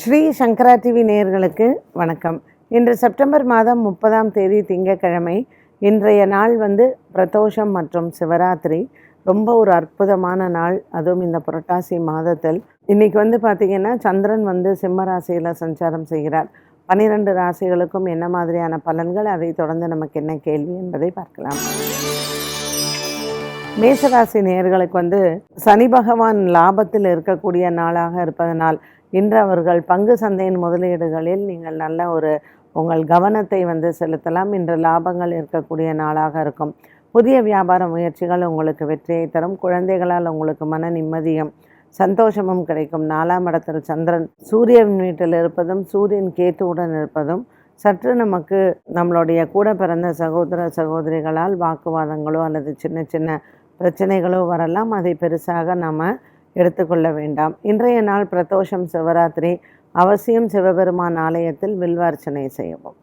ஸ்ரீ சங்கரா TV நேயர்களுக்கு வணக்கம். இன்று செப்டம்பர் மாதம் முப்பதாம் தேதி திங்கட்கிழமை இன்றைய நாள் வந்து பிரதோஷம் மற்றும் சிவராத்திரி. ரொம்ப ஒரு அற்புதமான நாள். அதுவும் இந்த புரட்டாசி மாதத்தில். இன்னைக்கு வந்து பார்த்திங்கன்னா சந்திரன் வந்து சிம்ம ராசியில் சஞ்சாரம் செய்கிறார். பன்னிரெண்டு ராசிகளுக்கும் என்ன மாதிரியான பலன்கள் அதை தொடர்ந்து நமக்கு என்ன கேள்வி என்பதை பார்க்கலாம். மேசராசி நேயர்களுக்கு வந்து சனி பகவான் லாபத்தில் இருக்கக்கூடிய நாளாக இருப்பதனால் இன்று அவர்கள் பங்கு சந்தையின் முதலீடுகளில் நீங்கள் நல்ல ஒரு உங்கள் கவனத்தை வந்து செலுத்தலாம். இன்று லாபங்கள் இருக்கக்கூடிய நாளாக இருக்கும். புதிய வியாபார முயற்சிகள் உங்களுக்கு வெற்றியை தரும். குழந்தைகளால் உங்களுக்கு மன நிம்மதியும் சந்தோஷமும் கிடைக்கும். நாலாம் இடத்தில் சந்திரன் சூரியன் வீட்டில் இருப்பதும் சூரியன் கேத்துவுடன் இருப்பதும் சற்று நமக்கு நம்மளுடைய கூட பிறந்த சகோதர சகோதரிகளால் வாக்குவாதங்களோ அல்லது சின்ன சின்ன பிரச்சனைகளோ வரலாம். அதை பெருசாக நம்ம எடுத்துக்கொள்ள வேண்டாம். இன்றைய நாள் பிரதோஷம் சிவராத்திரி. அவசியம் சிவபெருமான் ஆலயத்தில் வில்வார்ச்சனை செய்யவும்.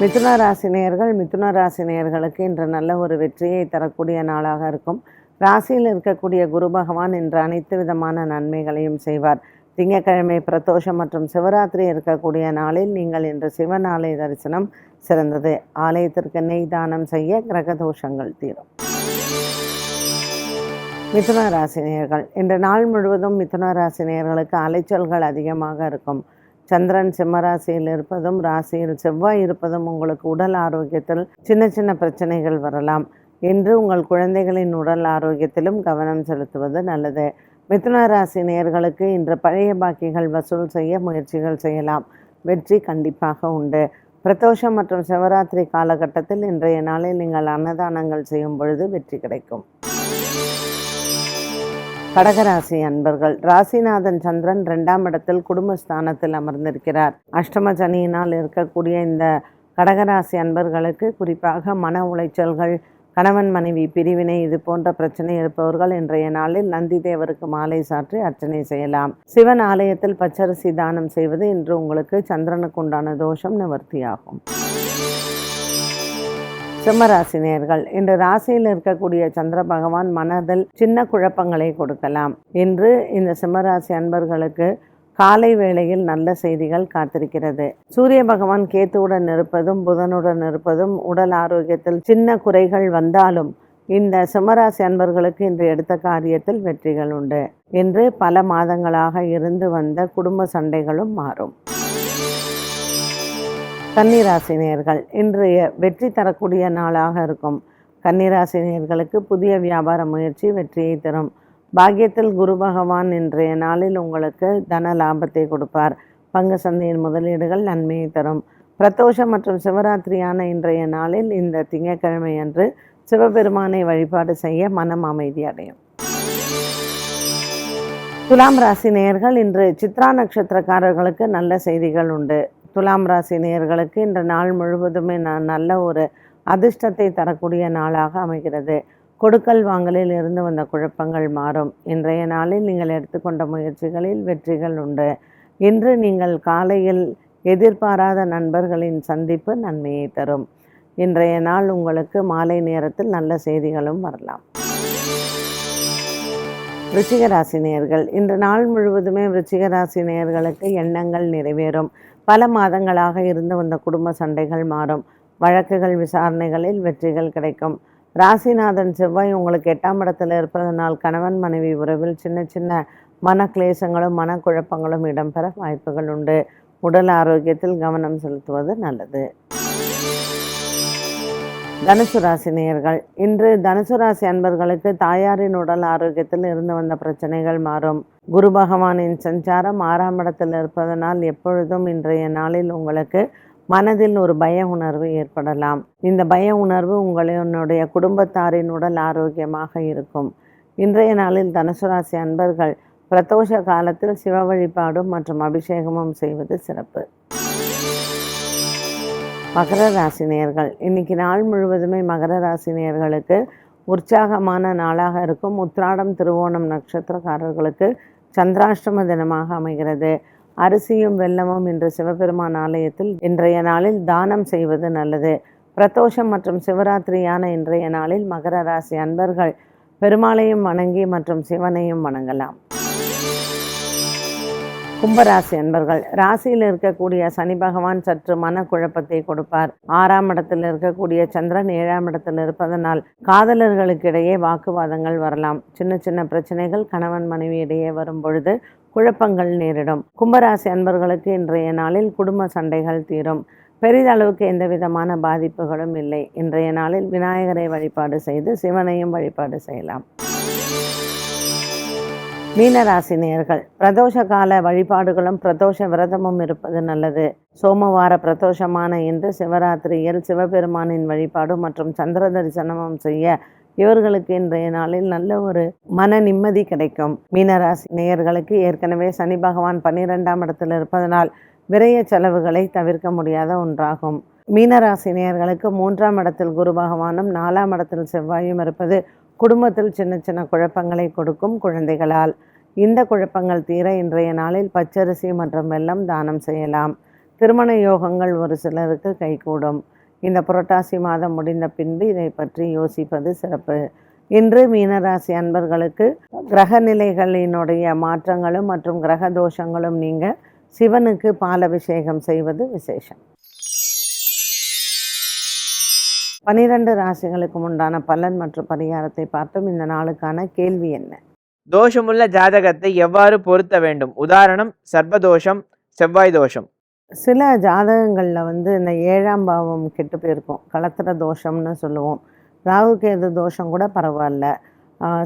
மிதுன ராசினியர்கள் மிதுன ராசினியர்களுக்கு இன்று நல்ல ஒரு வெற்றியை தரக்கூடிய நாளாக இருக்கும். ராசியில் இருக்கக்கூடிய குரு பகவான் இன்று அனைத்து விதமான நன்மைகளையும் செய்வார். திங்கக்கிழமை பிரதோஷம் மற்றும் சிவராத்திரி இருக்கக்கூடிய நாளில் நீங்கள் இன்று சிவன் ஆலய தரிசனம் சிறந்தது. ஆலயத்திற்கு நெய் தானம் செய்ய கிரக தோஷங்கள் தீரும். மிதுன ராசினியர்கள் இன்று நாள் முழுவதும் மிதுன ராசினியர்களுக்கு அலைச்சல்கள் அதிகமாக இருக்கும். சந்திரன் சிம்மராசியில் இருப்பதும் ராசியில் செவ்வாய் இருப்பதும் உங்களுக்கு உடல் ஆரோக்கியத்தில் சின்ன சின்ன பிரச்சனைகள் வரலாம். என்று உங்கள் குழந்தைகளின் உடல் ஆரோக்கியத்திலும் கவனம் செலுத்துவது நல்லது. மிதுன ராசி நேர்களுக்கு இன்று பழைய பாக்கிகள் வசூல் செய்ய முயற்சிகள் செய்யலாம். வெற்றி கண்டிப்பாக உண்டு. பிரதோஷம் மற்றும் சிவராத்திரி காலகட்டத்தில் இன்றைய நாளில் நீங்கள் அன்னதானங்கள் செய்யும் பொழுது வெற்றி கிடைக்கும். கடகராசி அன்பர்கள் ராசிநாதன் சந்திரன் ரெண்டாம் இடத்தில் குடும்பஸ்தானத்தில் அமர்ந்திருக்கிறார். அஷ்டம சனியினால் இருக்கக்கூடிய இந்த கடகராசி அன்பர்களுக்கு குறிப்பாக மன உளைச்சல்கள் கணவன் மனைவி பிரிவினை இது போன்ற பிரச்சனை இருப்பவர்கள் இன்றைய நாளில் நந்தி தேவருக்கு மாலை சாற்றி அர்ச்சனை செய்யலாம். சிவன் ஆலயத்தில் பச்சரிசி தானம் செய்வது இன்று உங்களுக்கு சந்திரனுக்கு உண்டான தோஷம் நிவர்த்தியாகும். சிம்மராசினியர்கள். இன்று ராசியில் இருக்கக்கூடிய சந்திர பகவான் மனதில் சின்ன குழப்பங்களை கொடுக்கலாம். இன்று இந்த சிம்மராசி அன்பர்களுக்கு காலை வேளையில் நல்ல செய்திகள் காத்திருக்கிறது. சூரிய பகவான் கேத்துவுடன் இருப்பதும் புதனுடன் இருப்பதும் உடல் ஆரோக்கியத்தில் சின்ன குறைகள் வந்தாலும் இந்த சிம்மராசி அன்பர்களுக்கு இன்று எடுத்த காரியத்தில் வெற்றிகள் உண்டு. இன்று பல மாதங்களாக இருந்து வந்த குடும்ப சண்டைகளும் மாறும். கன்னிராசினியர்கள். இன்றைய வெற்றி தரக்கூடிய நாளாக இருக்கும். கன்னிராசினியர்களுக்கு புதிய வியாபார முயற்சி வெற்றியை தரும். பாக்கியத்தில் குரு பகவான் இன்றைய நாளில் உங்களுக்கு தன லாபத்தை கொடுப்பார். பங்கு சந்தையின் முதலீடுகள் நன்மையை தரும். பிரதோஷம் மற்றும் சிவராத்திரியான இன்றைய நாளில் இந்த திங்கட்கிழமை அன்று சிவபெருமானை வழிபாடு செய்ய மனம் அமைதி அடையும். துலாம் ராசி நேயர்கள் இன்று சித்ரா நட்சத்திரக்காரர்களுக்கு நல்ல செய்திகள் உண்டு. துலாம் ராசி நேயர்களுக்கு இந்த நாள் முழுவதுமே ந- நல்ல ஒரு அதிர்ஷ்டத்தை தரக்கூடிய நாளாக அமைகிறது. கொடுக்கல் வாங்கலில் இருந்து வந்த குழப்பங்கள் மாறும். இன்றைய நாளில் நீங்கள் எடுத்துக்கொண்ட முயற்சிகளில் வெற்றிகள் உண்டு. இன்று நீங்கள் காலையில் எதிர்பாராத நண்பர்களின் சந்திப்பு நன்மையை தரும். இன்றைய நாள் உங்களுக்கு மாலை நேரத்தில் நல்ல செய்திகளும் வரலாம். ரிச்சிகராசி நேர்கள் நேயர்கள் இன்று நாள் முழுவதுமே ரிச்சிகராசி நேர்களுக்கு நேயர்களுக்கு எண்ணங்கள் நிறைவேறும். பல மாதங்களாக இருந்து வந்த குடும்ப சண்டைகள் மாறும். வழக்குகள் விசாரணைகளில் வெற்றிகள் கிடைக்கும். ராசிநாதன் செவ்வாய் உங்களுக்கு எட்டாம் இடத்துல இருப்பதனால் கணவன் மனைவி உறவில் சின்ன சின்ன மன கிளேசங்களும் மனக்குழப்பங்களும் இடம்பெற வாய்ப்புகள் உண்டு. உடல் ஆரோக்கியத்தில் கவனம் செலுத்துவது நல்லது. தனுசு ராசி நேயர்கள் இன்று தனுசு ராசி அன்பர்களுக்கு தாயாரின் உடல் ஆரோக்கியத்தில் இருந்து வந்த பிரச்சனைகள் மாறும். குரு பகவானின் சஞ்சாரம் ஆறாம் இடத்தில் இருப்பதனால் எப்பொழுதும் இன்றைய நாளில் உங்களுக்கு மனதில் ஒரு பய உணர்வு ஏற்படலாம். இந்த பய உணர்வு உங்களுடைய குடும்பத்தாரின் உடல் ஆரோக்கியமாக இருக்கும். இன்றைய நாளில் தனுசு ராசி அன்பர்கள் பிரதோஷ காலத்தில் சிவ வழிபாடும் மற்றும் அபிஷேகமும் செய்வது சிறப்பு. மகர ராசி நேயர்கள் இன்னைக்கு நாள் முழுவதுமே மகர ராசினியர்களுக்கு உற்சாகமான நாளாக இருக்கும். உத்ராடம் திருவோணம் நட்சத்திரக்காரர்களுக்கு சந்திராஷ்டம தினமாக அமைகிறது. அரிசியும் வெல்லமும் இன்று சிவபெருமான் ஆலயத்தில் இன்றைய நாளில் தானம் செய்வது நல்லது. பிரதோஷம் மற்றும் சிவராத்திரியான இன்றைய நாளில் மகர ராசி அன்பர்கள் பெருமாளையும் வணங்கி மற்றும் சிவனையும் வணங்கலாம். கும்பராசி அன்பர்கள் ராசியில் இருக்கக்கூடிய சனி பகவான் சற்று மனக்குழப்பத்தை கொடுப்பார். ஆறாம் இடத்தில் இருக்கக்கூடிய சந்திரன் ஏழாம் இடத்தில் இருப்பதனால் காதலர்களுக்கிடையே வாக்குவாதங்கள் வரலாம். சின்ன சின்ன பிரச்சனைகள் கணவன் மனைவி இடையே வரும் பொழுது குழப்பங்கள் நேரிடும். கும்பராசி அன்பர்களுக்கு இன்றைய நாளில் குடும்ப சண்டைகள் தீரும். பெரிதளவுக்கு எந்த விதமான பாதிப்புகளும் இல்லை. இன்றைய நாளில் விநாயகரை வழிபாடு செய்து சிவனையும் வழிபாடு செய்யலாம். மீனராசினியர்கள் பிரதோஷ கால வழிபாடுகளும் பிரதோஷ விரதமும் இருப்பது நல்லது. சோமவார பிரதோஷமான இன்று சிவராத்திரியில் சிவபெருமானின் வழிபாடு மற்றும் சந்திர தரிசனமும் செய்ய இவர்களுக்கு இன்றைய நாளில் நல்ல ஒரு மன நிம்மதி கிடைக்கும். மீனராசி நேயர்களுக்கு ஏற்கனவே சனி பகவான் பன்னிரெண்டாம் இடத்தில் இருப்பதனால் விரைய செலவுகளை தவிர்க்க முடியாத ஒன்றாகும். மீனராசி நேயர்களுக்கு மூன்றாம் இடத்தில் குரு பகவானும் நாலாம் இடத்தில் செவ்வாயும் இருப்பது குடும்பத்தில் சின்ன சின்ன குழப்பங்களை கொடுக்கும் குழந்தைகளால். இந்த குழப்பங்கள் தீர இன்றைய நாளில் பச்சரிசி மற்றும் வெல்லம் தானம் செய்யலாம். திருமண யோகங்கள் ஒரு சிலருக்கு கைகூடும். இந்த புரட்டாசி மாதம் முடிந்த பின்பு இதை பற்றி யோசிப்பது சிறப்பு. இன்று மீனராசி அன்பர்களுக்கு கிரக நிலைகளினுடைய மாற்றங்களும் மற்றும் கிரக தோஷங்களும் நீங்க சிவனுக்கு பாலபிஷேகம் செய்வது விசேஷம். பனிரெண்டு ராசிகளுக்கு உண்டான பலன் மற்றும் பரிகாரத்தை பார்த்தோம் இந்த நாளுக்கான கேள்வி என்ன? தோஷமுள்ள ஜாதகத்தை எவ்வாறு பொருத்த வேண்டும்? உதாரணம் சர்ப்பதோஷம் செவ்வாய் தோஷம். சில ஜாதகங்களில் வந்து இந்த ஏழாம் பாவம் கெட்டு போயிருக்கும். கலத்திர தோஷம்னு சொல்லுவோம். ராகு கேது தோஷம் கூட பரவாயில்ல.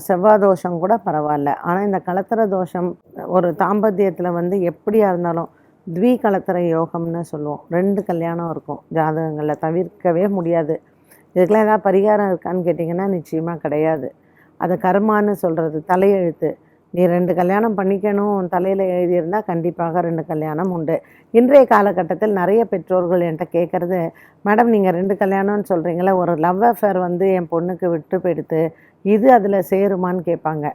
செவ்வாய் தோஷம் கூட பரவாயில்ல. ஆனால் இந்த கலத்திர தோஷம் ஒரு தாம்பத்தியத்தில் வந்து எப்படியா இருந்தாலும் த்வி கலத்திர யோகம்னு சொல்லுவோம். ரெண்டு கல்யாணம் இருக்கும் ஜாதகங்களில். தவிர்க்கவே முடியாது. இதுக்கெல்லாம் ஏதாவது பரிகாரம் இருக்கான்னு கேட்டிங்கன்னா நிச்சயமாக கிடையாது. அது கர்மான்னு சொல்கிறது தலையெழுத்து. நீ ரெண்டு கல்யாணம் பண்ணிக்கணும் தலையில் எழுதியிருந்தால் கண்டிப்பாக ரெண்டு கல்யாணம் உண்டு. இன்றைய காலகட்டத்தில் நிறைய பெற்றோர்கள் என்கிட்ட கேட்குறது மேடம் நீங்கள் ரெண்டு கல்யாணம்னு சொல்கிறீங்களே ஒரு லவ் அஃபேர் வந்து என் பொண்ணுக்கு விட்டு போயிடுத்து இது அதில் சேருமான்னு கேட்பாங்க.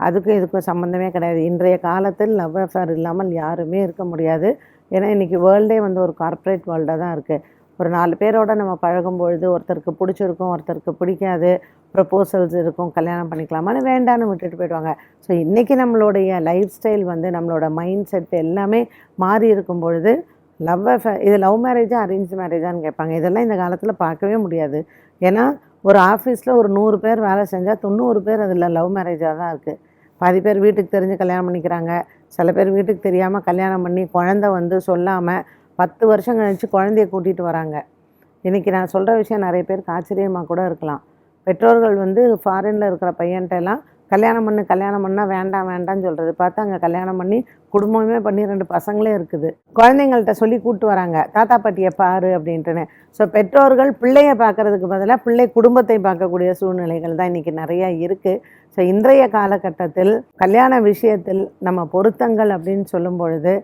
அதுக்கும் இதுக்கும் சம்மந்தமே கிடையாது. இன்றைய காலத்தில் லவ் அஃபேர் இல்லாமல் யாருமே இருக்க முடியாது. ஏன்னா இன்றைக்கி வேர்ல்டே வந்து ஒரு கார்ப்பரேட் வேர்ல்டாக தான் இருக்குது ஒரு நாலு பேரோட நம்ம பழகும் பொழுது ஒருத்தருக்கு பிடிச்சிருக்கும் ஒருத்தருக்கு பிடிக்காது ப்ரப்போசல்ஸ் இருக்கும் கல்யாணம் பண்ணிக்கலாமான்னு வேண்டான்னு விட்டுட்டு போயிடுவாங்க. ஸோ இன்றைக்கி நம்மளுடைய லைஃப் ஸ்டைல் வந்து நம்மளோட மைண்ட் செட் எல்லாமே மாறி இருக்கும் பொழுது லவ் அஃபேர் இது லவ் மேரேஜா அரேஞ்ச் மேரேஜான்னு கேட்பாங்க. இதெல்லாம் இந்த காலத்தில் பார்க்கவே முடியாது. ஏன்னா ஒரு ஆஃபீஸில் ஒரு நூறு பேர் வேலை செஞ்சால் தொண்ணூறு பேர் அதில் லவ் மேரேஜாக தான் இருக்குது பாதி பேர் வீட்டுக்கு தெரிஞ்சு கல்யாணம் பண்ணிக்கிறாங்க. சில பேர் வீட்டுக்கு தெரியாமல் கல்யாணம் பண்ணி குழந்த வந்து சொல்லாமல் பத்து வருஷம் கழித்து குழந்தைய கூட்டிகிட்டு வராங்க. இன்றைக்கி நான் சொல்கிற விஷயம் நிறைய பேருக்கு ஆச்சரியமாக கூட இருக்கலாம். பெற்றோர்கள் வந்து ஃபாரினில் இருக்கிற பையன்ட்டெல்லாம் கல்யாணம் பண்ணு கல்யாணம் பண்ணால் வேண்டாம் வேண்டாம்னு சொல்கிறது பார்த்து அங்கே கல்யாணம் பண்ணி குடும்பமே பண்ணி ரெண்டு பசங்களே இருக்குது. குழந்தைங்கள்ட்ட சொல்லி கூப்பிட்டு வராங்க தாத்தா பாட்டியை பாரு அப்படின்ட்டுன்னு. ஸோ பெற்றோர்கள் பிள்ளையை பார்க்கறதுக்கு பதிலாக பிள்ளை குடும்பத்தை பார்க்கக்கூடிய சூழ்நிலைகள் தான் இன்றைக்கி நிறையா இருக்குது ஸோ இன்றைய காலகட்டத்தில் கல்யாண விஷயத்தில் நம்ம பொருத்தங்கள் அப்படின்னு சொல்லும் பொழுது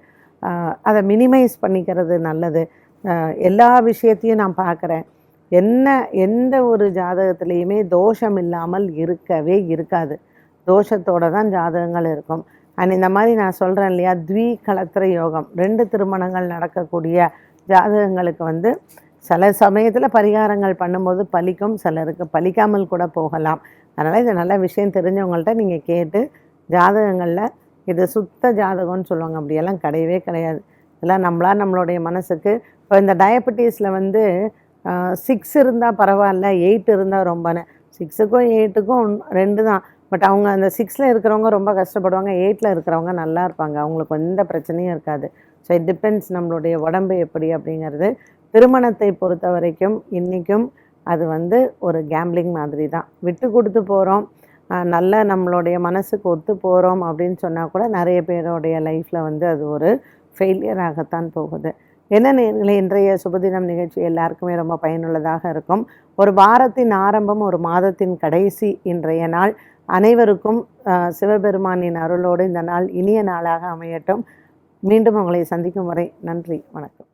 அதை மினிமைஸ் பண்ணிக்கிறது நல்லது. எல்லா விஷயத்தையும் நான் பார்க்குறேன். என்ன எந்த ஒரு ஜாதகத்துலேயுமே தோஷம் இல்லாமல் இருக்கவே இருக்காது. தோஷத்தோடு தான் ஜாதகங்கள் இருக்கும். அண்ட் இந்த மாதிரி நான் சொல்கிறேன் இல்லையா த்வி கலத்திர யோகம். ரெண்டு திருமணங்கள் நடக்கக்கூடிய ஜாதகங்களுக்கு வந்து சில சமயத்தில் பரிகாரங்கள் பண்ணும்போது பலிக்கும் சிலருக்கு பலிக்காமல் கூட போகலாம். அதனால் இது நல்ல விஷயம் தெரிஞ்சவங்கள்ட்ட நீங்கள் கேட்டு ஜாதகங்களில் இது சுத்த ஜாதகம்னு சொல்லுவாங்க. அப்படியெல்லாம் கிடையவே கிடையாது. இதெல்லாம் நம்மளா நம்மளுடைய மனசுக்கு. இப்போ இந்த டயபெட்டிஸில் வந்து சிக்ஸ் இருந்தால் பரவாயில்ல எயிட் இருந்தால் ரொம்பன்னு. சிக்ஸுக்கும் எயிட்டுக்கும் ரெண்டு தான். பட் அவங்க அந்த சிக்ஸில் இருக்கிறவங்க ரொம்ப கஷ்டப்படுவாங்க. எயிட்டில் இருக்கிறவங்க நல்லா இருப்பாங்க. அவங்களுக்கு எந்த பிரச்சனையும் இருக்காது. ஸோ இட் டிபெண்ட்ஸ் நம்மளுடைய உடம்பு எப்படி அப்படிங்கிறது. திருமணத்தை பொறுத்த வரைக்கும் இன்றைக்கும் அது வந்து ஒரு கேம்பிளிங் மாதிரி தான் விட்டு கொடுத்து போகிறோம் நல்ல நம்மளுடைய மனசுக்கு ஒத்து போகிறோம் அப்படின்னு சொன்னால் கூட நிறைய பேருடைய லைஃப்பில் வந்து அது ஒரு ஃபெயிலியராகத்தான் போகுது. என்ன நேர்களை இன்றைய சுபதினம் நிகழ்ச்சி எல்லாருக்குமே ரொம்ப பயனுள்ளதாக இருக்கும். ஒரு வாரத்தின் ஆரம்பம் ஒரு மாதத்தின் கடைசி இன்றைய நாள். அனைவருக்கும் சிவபெருமானின் அருளோடு இந்த நாள் இனிய நாளாக அமையட்டும். மீண்டும் உங்களை சந்திக்கும் வரை நன்றி வணக்கம்.